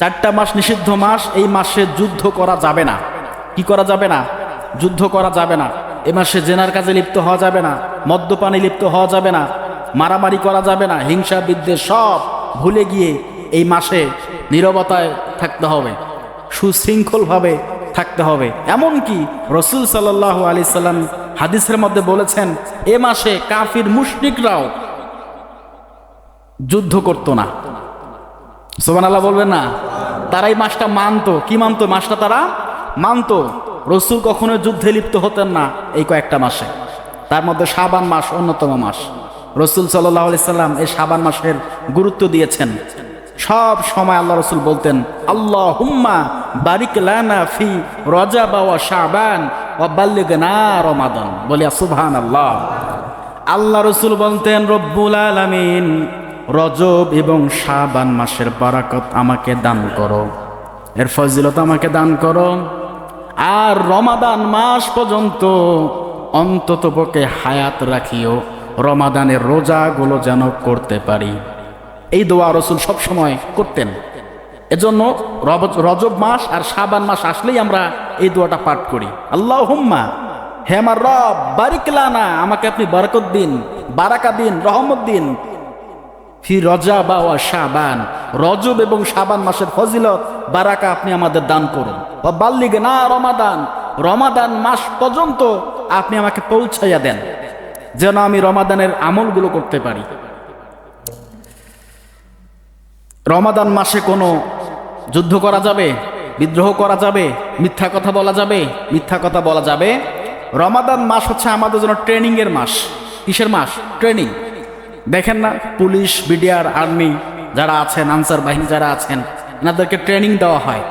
চারটা মাস নিষিদ্ধ মাস, এই মাসে যুদ্ধ করা যাবে না। কি করা যাবে না? যুদ্ধ করা যাবে না। এ মাসে জেনার কাজে লিপ্ত হওয়া যাবে না, মদ্যপানে লিপ্ত হওয়া যাবে না, মারামারি করা যাবে না, হিংসা বিদ্বেষ সব ভুলে গিয়ে এই মাসে নীরবতায় থাকতে হবে, সুশৃঙ্খলভাবে থাকতে হবে। এমনকি রসুল সাল্লাহ আলি সাল্লাম হাদিসের মধ্যে বলেছেন, এ মাসে কাফির মুশরিকরাও যুদ্ধ করতো না। সোমান আল্লাহ বলবেন না? তারা এই মাসটা মানতো। কি মানতো মাসটা তারা? মানতো। রসুল কখনো যুদ্ধে লিপ্ত হতেন না এই কয়েকটা মাসে। তার মধ্যে সাবান মাস অন্যতম মাস। রসুল সাল্লাম এই সাবান মাসের গুরুত্ব দিয়েছেন। সব সময় আল্লাহ রসুল বলতেন আল্লাহ হুম্মা বারিক লানা ফি রজা বাওয়া শাবান ও বাল্লিগ না রমাদন। বলিয়া সুবহান আল্লাহ আল্লাহ রসুল বলতেন, রব্বুল আলামিন রজব এবং শাবান মাসের বারাকত আমাকে দান করো। এর ফজিলত আমাকে দান করো। আর রমাদান মাস পর্যন্ত অন্তত পক্ষে হায়াত রাখিও। রমাদানের রোজাগুলো যেন করতে পারি। এই দোয়া রসুল সবসময় করতেন। এজন্য রজব মাস আর শাবান মাস আসলেই আমরা এই দোয়াটা পাঠ করি। আল্লাহ হুম্মা হে আমার রব বারিকলানা আমাকে আপনি বরকত দিন, বারাকা দিন, রহমত দিন। ফি রজা বা ওয়া শাবান। রজব এবং শাবান মাসের ফজিলত, বারাকা আপনি আমাদের দান করুন। বাল্লিগ না রমাদান। রমাদান মাস পর্যন্ত আপনি আমাকে পৌঁছাইয়া দেন, যেন আমি রমাদানের আমলগুলো করতে পারি। রমাদান মাসে কোনো যুদ্ধ করা যাবে? বিদ্রোহ করা যাবে? মিথ্যা কথা বলা যাবে? মিথ্যা কথা বলা যাবে? রমাদান মাস হচ্ছে আমাদের জন্য ট্রেনিংয়ের মাস। কিসের মাস? ট্রেনিং দেখেন না, পুলিশ, বিডিআর, আর্মি যারা আছেন, আনসার বাহিনী যারা আছেন, এনাদেরকে ট্রেনিং দেওয়া হয়।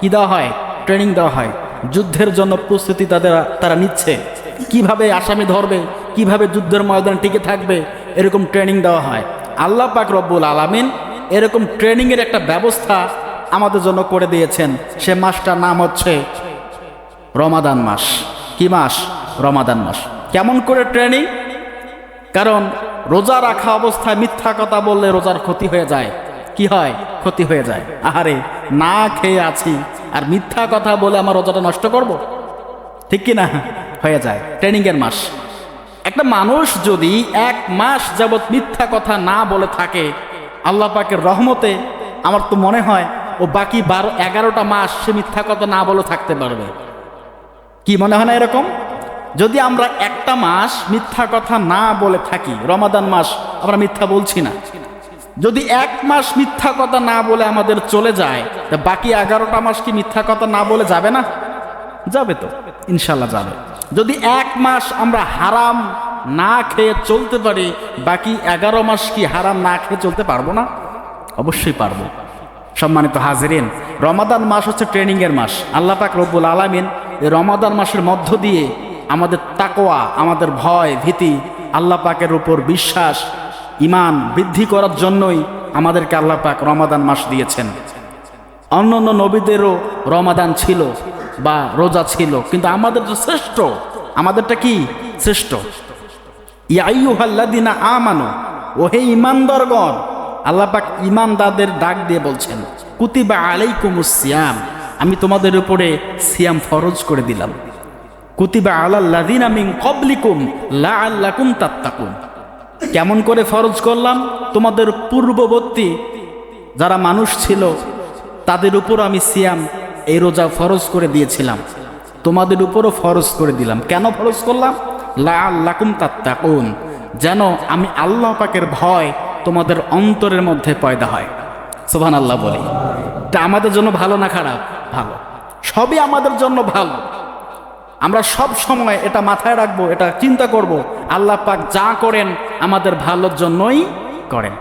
কি দেওয়া হয়? ট্রেনিং দেওয়া হয়। যুদ্ধের জন্য প্রস্তুতি তাদের, তারা নিচ্ছে। কীভাবে আসামি ধরবে? কীভাবে যুদ্ধের ময়দানে টিকে থাকবে? এরকম ট্রেনিং দেওয়া হয়। আল্লাহ পাক রব্বুল আলামিন এরকম ট্রেনিংয়ের একটা ব্যবস্থা আমাদের জন্য করে দিয়েছেন। সে মাসটার নাম হচ্ছে রমাদান মাস। কি মাস? রমাদান মাস। কেমন করে ট্রেনিং কারণ রোজা রাখা অবস্থায় মিথ্যা কথা বললে রোজার ক্ষতি হয়ে যায়। কি হয়? ক্ষতি হয়ে যায়। আহারে, না খেয়ে আছি। আর মিথ্যা কথা বলে আমার রোজাটা নষ্ট করব? ঠিক কি না? হয়ে যায়। ট্রেনিংয়ের মাস। একটা মানুষ যদি এক মাস যাবৎ মিথ্যা কথা না বলে থাকে, আল্লাহ পাকের রহমতে আমার তো মনে হয় ও বাকি বারো, এগারোটা মাস সে মিথ্যা কথা না বলে থাকতে পারবে। কি মনে হয় না এরকম? যদি আমরা একটা মাস মিথ্যা কথা না বলে থাকি, রমাদান মাস আমরা মিথ্যা বলছি না। যদি এক মাস মিথ্যা কথা না বলে আমাদের চলে যায়, তা বাকি এগারোটা মাস কি মিথ্যা কথা না বলে যাবে না? যাবে তো ইনশাল্লাহ যাবে। যদি এক মাস আমরা হারাম না খেয়ে চলতে পারি, বাকি এগারো মাস কি হারাম না খেয়ে চলতে পারব না? অবশ্যই পারব। সম্মানিত হাজিরিন, রমাদান মাস হচ্ছে ট্রেনিংয়ের মাস। আল্লাহ পাক রব্বুল আলামিন রমাদান মাসের মধ্য দিয়ে আমাদের তাকোয়া আমাদের ভয়, ভীতি, আল্লাহ পাকের উপর বিশ্বাস ইমান বৃদ্ধি করার জন্যই আমাদেরকে আল্লাহ পাক রমাদান মাস দিয়েছেন। অন্য অন্য নবীদেরও রমাদান ছিল বা রোজা ছিল, কিন্তু আমাদের তো শ্রেষ্ঠ, আমাদেরটা কি? শ্রেষ্ঠ। ইয়াইয়ুহাল্লাদিনা আমানো, ও হে ইমানদারগণ আল্লাহ পাক ইমানদারদের ডাক দিয়ে বলছেন, কুতিবা আলাইকুমুস সিয়াম, আমি তোমাদের উপরে সিয়াম ফরজ করে দিলাম। কুতিবা আলাল্লাদিনা মিন কবলিকুম লাআল্লাকুম তাত্তাকুন। কেমন করে ফরজ করলাম? তোমাদের পূর্ববর্তী যারা মানুষ ছিল, তাদের উপর আমি সিয়াম, এই রোজা ফরজ করে দিয়েছিলাম। তোমাদের উপরও ফরজ করে দিলাম। কেন ফরজ করলাম? লা আল্লাকুম তাত্তাকুন। যেন আমি আল্লাহ পাকের ভয় তোমাদের অন্তরের মধ্যে পয়দা হয়। সোভান আল্লাহ বলি। তা আমাদের জন্য ভালো না খারাপ? ভালো। সবই আমাদের জন্য ভালো। আমরা সব সময় এটা মাথায় রাখব, এটা চিন্তা করব। আল্লাহ পাক যা করেন আমাদের ভালোর জন্যই করেন।